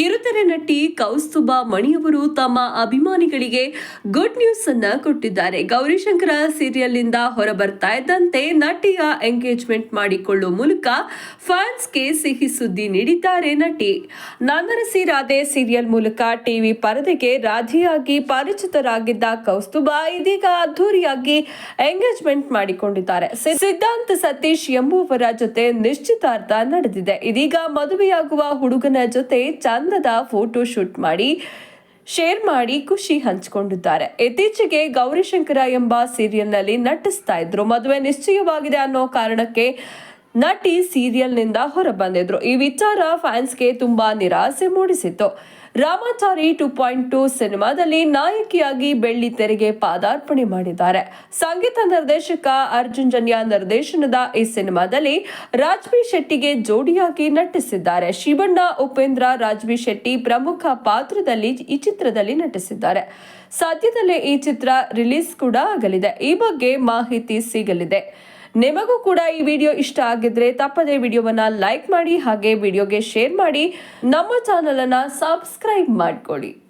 ಕಿರುತೆರೆ ನಟಿ ಕೌಸ್ತುಭ ಮಣಿಯವರು ತಮ್ಮ ಅಭಿಮಾನಿಗಳಿಗೆ ಗುಡ್ ನ್ಯೂಸ್ ಅನ್ನ ಕೊಟ್ಟಿದ್ದಾರೆ. ಗೌರಿಶಂಕರ ಸೀರಿಯಲ್ನಿಂದ ಹೊರಬರ್ತಾ ಇದ್ದಂತೆ ನಟಿಯ ಎಂಗೇಜ್ಮೆಂಟ್ ಮಾಡಿಕೊಳ್ಳುವ ಮೂಲಕ ಫ್ಯಾನ್ಸ್ಗೆ ಸಿಹಿ ಸುದ್ದಿ ನೀಡಿದ್ದಾರೆ ನಟಿ. ನಾನರಸಿ ರಾಧೆ ಸೀರಿಯಲ್ ಮೂಲಕ ಟಿವಿ ಪರದೆಗೆ ರಾಧಿಯಾಗಿ ಪರಿಚಿತರಾಗಿದ್ದ ಕೌಸ್ತುಭ ಇದೀಗ ಅದ್ದೂರಿಯಾಗಿ ಎಂಗೇಜ್ಮೆಂಟ್ ಮಾಡಿಕೊಂಡಿದ್ದಾರೆ. ಸಿದ್ಧಾಂತ ಸತೀಶ್ ಎಂಬುವರ ಜೊತೆ ನಿಶ್ಚಿತಾರ್ಥ ನಡೆದಿದೆ. ಇದೀಗ ಮದುವೆಯಾಗುವ ಹುಡುಗನ ಜೊತೆ ಚಂದದ ಫೋಟೋ ಶೂಟ್ ಮಾಡಿ ಶೇರ್ ಮಾಡಿ ಖುಷಿ ಹಂಚಿಕೊಂಡಿದ್ದಾರೆ. ಇತ್ತೀಚೆಗೆ ಗೌರಿಶಂಕರ ಎಂಬ ಸೀರಿಯಲ್ನಲ್ಲಿ ನಟಿಸ್ತಾ ಇದ್ರು. ಮದುವೆ ನಿಶ್ಚಯವಾಗಿದೆ ಅನ್ನೋ ಕಾರಣಕ್ಕೆ ನಟಿ ಸೀರಿಯಲ್ನಿಂದ ಹೊರಬಂದಿದ್ರು. ಈ ವಿಚಾರ ಫ್ಯಾನ್ಸ್ಗೆ ತುಂಬಾ ನಿರಾಸೆ ಮೂಡಿಸಿತ್ತು. ರಾಮಾಚಾರಿ ಟು ಪಾಯಿಂಟ್ ಟು ಸಿನಿಮಾದಲ್ಲಿ ನಾಯಕಿಯಾಗಿ ಬೆಳ್ಳಿ ತೆರೆಗೆ ಪಾದಾರ್ಪಣೆ ಮಾಡಿದ್ದಾರೆ. ಸಂಗೀತ ನಿರ್ದೇಶಕ ಅರ್ಜುನ್ ಜನ್ಯ ನಿರ್ದೇಶನದ ಈ ಸಿನಿಮಾದಲ್ಲಿ ರಾಜ್ವಿ ಶೆಟ್ಟಿಗೆ ಜೋಡಿಯಾಗಿ ನಟಿಸಿದ್ದಾರೆ. ಶಿವಣ್ಣ, ಉಪೇಂದ್ರ ರಾಜ್ವಿ ಶೆಟ್ಟಿ ಪ್ರಮುಖ ಪಾತ್ರದಲ್ಲಿ ಈ ಚಿತ್ರದಲ್ಲಿ ನಟಿಸಿದ್ದಾರೆ. ಸದ್ಯದಲ್ಲೇ ಈ ಚಿತ್ರ ರಿಲೀಸ್ ಕೂಡ ಆಗಲಿದೆ. ಈ ಬಗ್ಗೆ ಮಾಹಿತಿ ಸಿಗಲಿದೆ. ನಿಮಗೂ ಕೂಡ ಈ ವಿಡಿಯೋ ಇಷ್ಟ ಆಗಿದ್ರೆ ತಪ್ಪದೇ ವಿಡಿಯೋವನ್ನ ಲೈಕ್ ಮಾಡಿ ಹಾಗೆ ವಿಡಿಯೋಗೆ ಶೇರ್ ಮಾಡಿ ನಮ್ಮ ಚಾನಲ್ ಅನ್ನ ಸಬ್ಸ್ಕ್ರೈಬ್ ಮಾಡ್ಕೊಳ್ಳಿ.